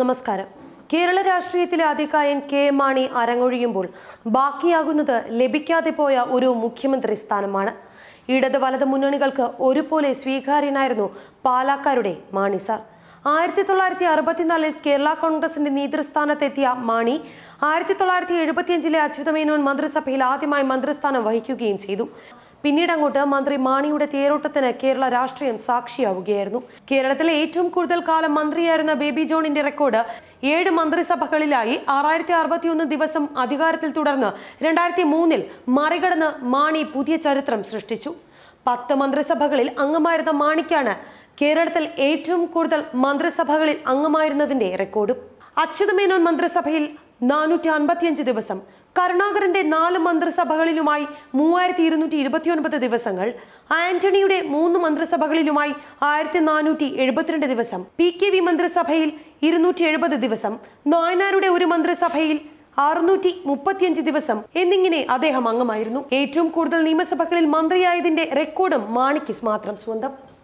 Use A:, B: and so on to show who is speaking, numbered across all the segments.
A: നമസ്കാരം. കേരള രാഷ്ട്രീയത്തിലെ അധികായൻ കെ മാണി അരങ്ങൊഴിയുമ്പോൾ ബാക്കിയാകുന്നത് ലഭിക്കാതെ പോയ ഒരു മുഖ്യമന്ത്രി സ്ഥാനമാണ്. ഇടത് വലത് മുന്നണികൾക്ക് ഒരുപോലെ സ്വീകാര്യനായിരുന്നു പാലാക്കാരുടെ മാണി സാർ. ആയിരത്തി തൊള്ളായിരത്തി അറുപത്തിനാലിൽ കേരള കോൺഗ്രസിന്റെ നേതൃസ്ഥാനത്തെത്തിയ മാണി ആയിരത്തി തൊള്ളായിരത്തി എഴുപത്തിയഞ്ചിലെ അച്യുതമേനോൻ മന്ത്രിസഭയിൽ ആദ്യമായി മന്ത്രിസ്ഥാനം വഹിക്കുകയും ചെയ്തു. പിന്നീട് അങ്ങോട്ട് മന്ത്രി മാണിയുടെ തേരോട്ടത്തിന് കേരള രാഷ്ട്രീയം സാക്ഷിയാവുകയായിരുന്നു. കേരളത്തിലെ ഏറ്റവും കൂടുതൽ കാലം മന്ത്രിയായിരുന്ന ബേബി ജോണിന്റെ റെക്കോർഡ് ഏഴ് മന്ത്രിസഭകളിലായി ആറായിരത്തി അറുപത്തിയൊന്ന് ദിവസം അധികാരത്തിൽ തുടർന്ന് രണ്ടായിരത്തി മൂന്നിൽ മറികടന്ന് മാണി പുതിയ ചരിത്രം സൃഷ്ടിച്ചു. പത്ത് മന്ത്രിസഭകളിൽ അംഗമായിരുന്ന മാണിക്കാണ് കേരളത്തിൽ ഏറ്റവും കൂടുതൽ മന്ത്രിസഭകളിൽ അംഗമായിരുന്നതിന്റെ റെക്കോർഡും. അച്യുതമേനോൻ മന്ത്രിസഭയിൽ നാനൂറ്റി അൻപത്തിയഞ്ച് ദിവസം. കരുണാകരന്റെ നാല് മന്ത്രിസഭകളിലുമായി മൂവായിരത്തി ഇരുന്നൂറ്റി ഇരുപത്തിയൊൻപത് ദിവസങ്ങൾ. ആന്റണിയുടെ മൂന്ന് മന്ത്രിസഭകളിലുമായി ആയിരത്തി നാനൂറ്റി എഴുപത്തിരണ്ട് ദിവസം. പി കെ വി മന്ത്രിസഭയിൽ ഇരുന്നൂറ്റി എഴുപത് ദിവസം. നായനാരുടെ ഒരു മന്ത്രിസഭയിൽ അറുന്നൂറ്റി മുപ്പത്തിയഞ്ച് ദിവസം. എന്നിങ്ങനെ അദ്ദേഹം അംഗമായിരുന്നു. ഏറ്റവും കൂടുതൽ നിയമസഭകളിൽ മന്ത്രിയായതിന്റെ റെക്കോർഡും മാണിക്ക് മാത്രം സ്വന്തം.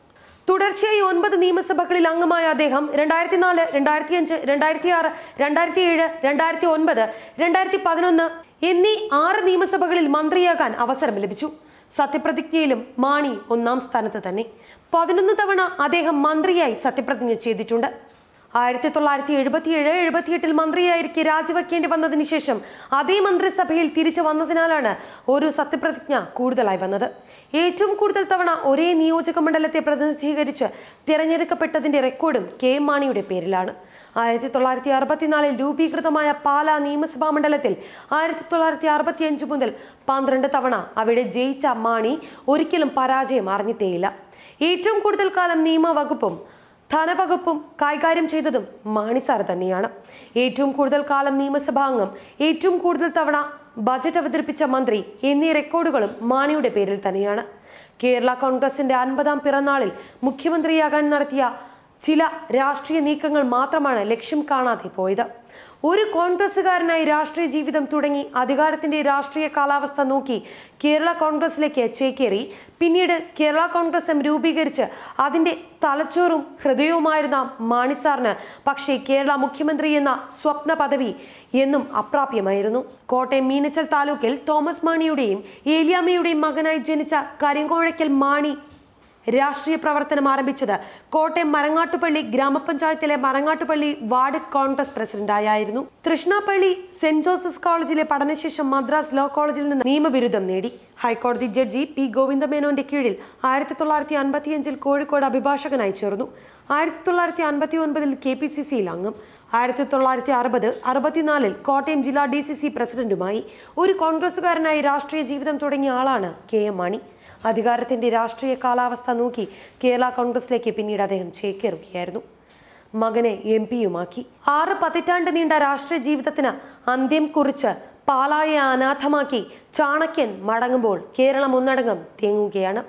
A: തുടർച്ചയായി ഒൻപത് നിയമസഭകളിൽ അംഗമായ അദ്ദേഹം രണ്ടായിരത്തി നാല് രണ്ടായിരത്തി അഞ്ച് രണ്ടായിരത്തി ആറ് രണ്ടായിരത്തി ഏഴ് രണ്ടായിരത്തി ഒൻപത് രണ്ടായിരത്തി പതിനൊന്ന് എന്നീ ആറ് നിയമസഭകളിൽ മന്ത്രിയാകാൻ അവസരം ലഭിച്ചു. സത്യപ്രതിജ്ഞയിലും മാണി ഒന്നാം സ്ഥാനത്ത് തന്നെ. പതിനൊന്ന് തവണ അദ്ദേഹം മന്ത്രിയായി സത്യപ്രതിജ്ഞ ചെയ്തിട്ടുണ്ട്. ആയിരത്തി തൊള്ളായിരത്തി എഴുപത്തിയേഴ് എഴുപത്തിയെട്ടിൽ മന്ത്രിയായിരിക്കെ രാജിവെക്കേണ്ടി വന്നതിന് ശേഷം അതേ മന്ത്രിസഭയിൽ തിരിച്ചു വന്നതിനാലാണ് ഒരു സത്യപ്രതിജ്ഞ കൂടുതലായി വന്നത്. ഏറ്റവും കൂടുതൽ തവണ ഒരേ നിയോജക മണ്ഡലത്തെ പ്രതിനിധീകരിച്ച് തിരഞ്ഞെടുക്കപ്പെട്ടതിന്റെ റെക്കോർഡും കെ എം മാണിയുടെ പേരിലാണ്. ആയിരത്തി തൊള്ളായിരത്തി അറുപത്തിനാലിൽ രൂപീകൃതമായ പാലാ നിയമസഭാ മണ്ഡലത്തിൽ ആയിരത്തി തൊള്ളായിരത്തി അറുപത്തി അഞ്ച് മുതൽ പന്ത്രണ്ട് തവണ അവിടെ ജയിച്ച മാണി ഒരിക്കലും പരാജയം അറിഞ്ഞിട്ടേയില്ല. ഏറ്റവും കൂടുതൽ കാലം നിയമവകുപ്പും ധനവകുപ്പും കൈകാര്യം ചെയ്തതും മാണി സാർ തന്നെയാണ്. ഏറ്റവും കൂടുതൽ കാലം നിയമസഭാ അംഗം ഏറ്റവും കൂടുതൽ തവണ ബജറ്റ് അവതരിപ്പിച്ച മന്ത്രി എന്നീ റെക്കോർഡുകളും മാണിയുടെ പേരിൽ തന്നെയാണ്. കേരള കോൺഗ്രസിന്റെ അൻപതാം പിറന്നാളിൽ മുഖ്യമന്ത്രിയാകാൻ നടത്തിയ ചില രാഷ്ട്രീയ നീക്കങ്ങൾ മാത്രമാണ് ലക്ഷ്യം കാണാതെ പോയത്. ഒരു കോൺഗ്രസ്സുകാരനായി രാഷ്ട്രീയ ജീവിതം തുടങ്ങി അധികാരത്തിന്റെ രാഷ്ട്രീയ കാലാവസ്ഥ നോക്കി കേരള കോൺഗ്രസിലേക്ക് ചേക്കേറി. പിന്നീട് കേരള കോൺഗ്രസ് എം രൂപീകരിച്ച് അതിന്റെ തലച്ചോറും ഹൃദയവുമായിരുന്ന മാണിസാറിന് പക്ഷേ കേരള മുഖ്യമന്ത്രി എന്ന സ്വപ്ന പദവി എന്നും അപ്രാപ്യമായിരുന്നു. കോട്ടയം മീനച്ചൽ താലൂക്കിൽ തോമസ് മാണിയുടെയും ഏലിയാമ്മയുടെയും മകനായി ജനിച്ച കരിങ്കോഴയ്ക്കൽ മാണി രാഷ്ട്രീയ പ്രവർത്തനം ആരംഭിച്ചത് കോട്ടയം മരങ്ങാട്ടുപള്ളി ഗ്രാമപഞ്ചായത്തിലെ മരങ്ങാട്ടുപള്ളി വാർഡ് കോൺഗ്രസ് പ്രസിഡന്റായിരുന്നു തൃഷ്ണാപ്പള്ളി സെന്റ് ജോസഫ്സ് കോളേജിലെ പഠനശേഷം മദ്രാസ് ലോ കോളേജിൽ നിന്ന് നിയമബിരുദം നേടി. ഹൈക്കോടതി ജഡ്ജി പി ഗോവിന്ദമേനോന്റെ കീഴിൽ ആയിരത്തി തൊള്ളായിരത്തി അൻപത്തിയഞ്ചിൽ കോഴിക്കോട് അഭിഭാഷകനായി ചേർന്നു. ആയിരത്തി തൊള്ളായിരത്തി അൻപത്തി ഒൻപതിൽ കെ പി സി സിയിൽ അംഗം ആയിരത്തി തൊള്ളായിരത്തി അറുപത് അറുപത്തിനാലിൽ കോട്ടയം ജില്ലാ ഡി സി സി പ്രസിഡന്റുമായി ഒരു കോൺഗ്രസുകാരനായി രാഷ്ട്രീയ ജീവിതം തുടങ്ങിയ ആളാണ് കെ എം മാണി. അധികാരത്തിന്റെ രാഷ്ട്രീയ കാലാവസ്ഥ നോക്കി കേരള കോൺഗ്രസിലേക്ക് പിന്നീട് അദ്ദേഹം ചേക്കേറുകയായിരുന്നു. മകനെ എം പിയുമാക്കി. ആറ് പതിറ്റാണ്ട് നീണ്ട രാഷ്ട്രീയ ജീവിതത്തിന് അന്ത്യം കുറിച്ച് പാലായെ അനാഥമാക്കി ചാണക്യൻ മടങ്ങുമ്പോൾ കേരളം ഒന്നടങ്കം തേങ്ങുകയാണ്.